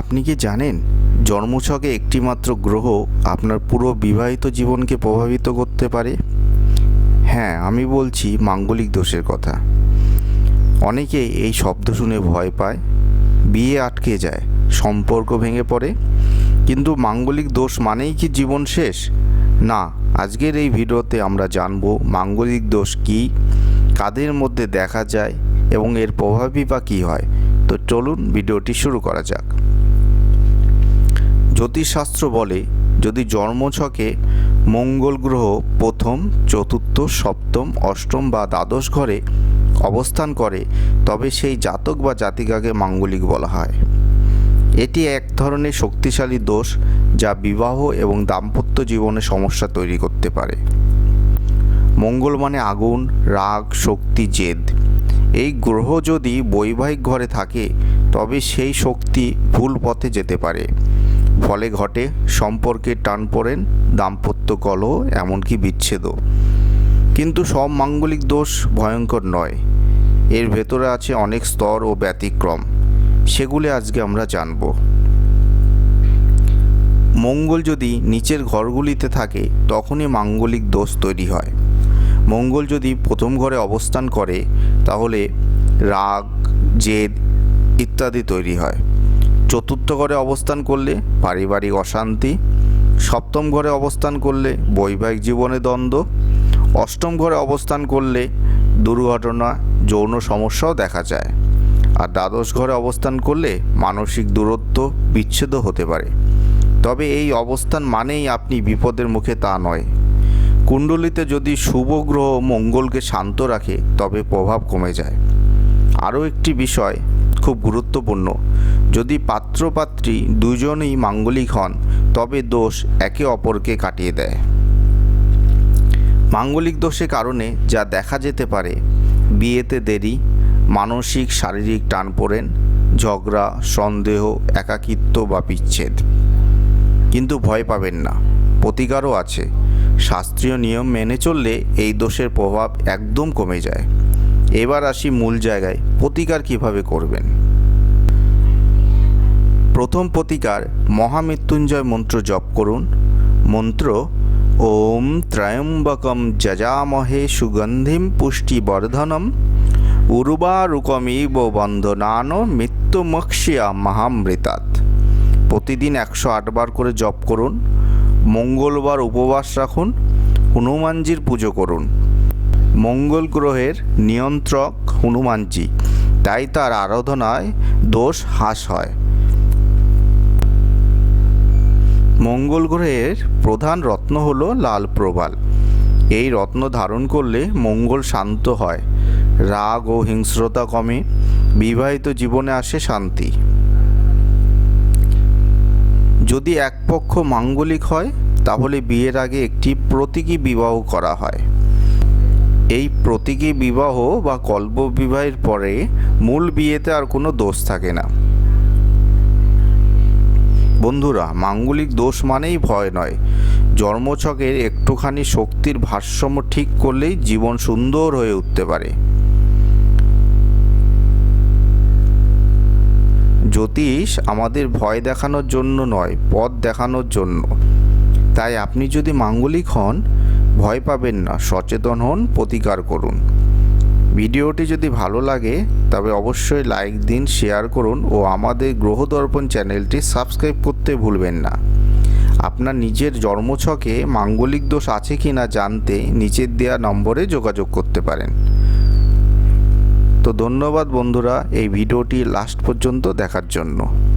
আপনি কি জানেন, জন্মছকে একটিমাত্র গ্রহ আপনার পুরো বিবাহিত জীবনকে প্রভাবিত করতে পারে? হ্যাঁ আমি বলছি মাঙ্গলিক দোষের কথা। অনেকে এই শব্দ শুনে ভয় পায়, বিয়ে আটকে যায়, সম্পর্ক ভেঙে পড়ে। কিন্তু মাঙ্গলিক দোষ মানেই কি জীবন শেষ? না, আজকের এই ভিডিওতে আমরা জানব মাঙ্গলিক দোষ কী, কাদের মধ্যে দেখা যায় এবং এর প্রভাবই বা কী হয়। তো চলুন ভিডিওটি শুরু করা যাক। জ্যোতিষশাস্ত্র বলে, যদি জন্মছকে মঙ্গল গ্রহ প্রথম, চতুর্থ, সপ্তম, অষ্টম বা দ্বাদশ ঘরে অবস্থান করে, তবে সেই জাতক বা জাতিকাকে মাঙ্গলিক বলা হয়। এটি এক ধরনের শক্তিশালী দোষ যা বিবাহ এবং দাম্পত্য জীবনে সমস্যা তৈরি করতে পারে। মঙ্গল মানে আগুন, রাগ, শক্তি, জেদ। এই গ্রহ যদি বৈবাহিক ঘরে থাকে, তবে সেই শক্তি ভুল পথে যেতে পারে। ফলে ঘটে সম্পর্কে টান পড়েন দাম্পত্য কলহ, এমনকি বিচ্ছেদও। কিন্তু সব মাঙ্গলিক দোষ ভয়ঙ্কর নয়। এর ভেতরে আছে অনেক স্তর ও ব্যতিক্রম। সেগুলি আজকে আমরা জানব। মঙ্গল যদি নিচের ঘরগুলিতে থাকে, তখনই মাঙ্গলিক দোষ তৈরি হয়। মঙ্গল যদি প্রথম ঘরে অবস্থান করে, তাহলে রাগ, জেদ ইত্যাদি তৈরি হয়। চতুর্থ ঘরে অবস্থান করলে পারিবারিক অশান্তি, সপ্তম ঘরে অবস্থান করলে বৈবাহিক জীবনে দ্বন্দ্ব, অষ্টম ঘরে অবস্থান করলে দুর্ঘটনা, যৌন সমস্যাও দেখা যায়। আর দ্বাদশ ঘরে অবস্থান করলে মানসিক দূরত্ব বিচ্ছেদ হতে পারে। তবে এই অবস্থান মানেই আপনি বিপদের মুখে তা নয়। কুণ্ডলিতে যদি শুভ গ্রহ মঙ্গলকে শান্ত রাখে, তবে প্রভাব কমে যায়। আরও একটি বিষয় খুব গুরুত্বপূর্ণ। যদি পাত্রপাত্রী দুজনেই মাঙ্গলিক হন, তবে দোষ একে অপরকে কাটিয়ে দেয়। মাঙ্গলিক দোষের কারণে যা দেখা যেতে পারে, বিয়েতে দেরি, মানসিক, শারীরিক টান পড়েন, ঝগড়া, সন্দেহ, একাকিত্ব বা বিচ্ছেদ। কিন্তু ভয় পাবেন না, প্রতিকারও আছে। শাস্ত্রীয় নিয়ম মেনে চললে এই দোষের প্রভাব একদম কমে যায়। এবার আসি মূল জায়গায়, প্রতিকার কীভাবে করবেন? প্রথম প্রতিকার মহামৃত্যুঞ্জয় মন্ত্র জপ করুন। মন্ত্র, ওম ত্রয়ম্বকম যজামহে সুগন্ধিম পুষ্টিবর্ধনম, উর্বারুকমিব বন্ধনান মৃত্যুমক্ষিয়া মহামৃতাৎ। প্রতিদিন একশো আটবার করে জপ করুন। মঙ্গলবার উপবাস রাখুন। হনুমানজির পুজো করুন। মঙ্গল গ্রহের নিয়ন্ত্রক হনুমানজি। তাই তার আরাধনায় দোষ হ্রাস হয়। মঙ্গল গ্রহের প্রধান রত্ন হল লাল প্রবাল। এই রত্ন ধারণ করলে মঙ্গল শান্ত হয়, রাগ ও হিংস্রতা কমে, বিবাহিত জীবনে আসে শান্তি। যদি এক পক্ষ মাঙ্গলিক হয়, তাহলে বিয়ের আগে একটি প্রতীকী বিবাহ করা হয়। এই প্রতীকী বিবাহ বা কল্প বিবাহের পরে মূল বিয়েতে আর কোনো দোষ থাকে না। বন্ধুরা, মাঙ্গলিক দোষ মানেই ভয় নয়। জন্মছকের একটুখানি শক্তির ভারসাম্য ঠিক করলেই জীবন সুন্দর হয়ে উঠতে পারে। জ্যোতিষ আমাদের ভয় দেখানোর জন্য নয়, পথ দেখানোর জন্য। তাই আপনি যদি মাঙ্গলিক হন, ভয় পাবেন না। সচেতন হন, প্রতিকার করুন। ভিডিওটি যদি ভালো লাগে, তবে অবশ্যই লাইক দিন, শেয়ার করুন ও আমাদের গ্রহদর্পণ চ্যানেলটি সাবস্ক্রাইব করতে ভুলবেন না। আপনার নিজের জন্মছকে মাঙ্গলিক দোষ আছে কি না জানতে নিচের দেওয়া নম্বরে যোগাযোগ করতে পারেন। তো ধন্যবাদ বন্ধুরা, এই ভিডিওটি লাস্ট পর্যন্ত দেখার জন্য।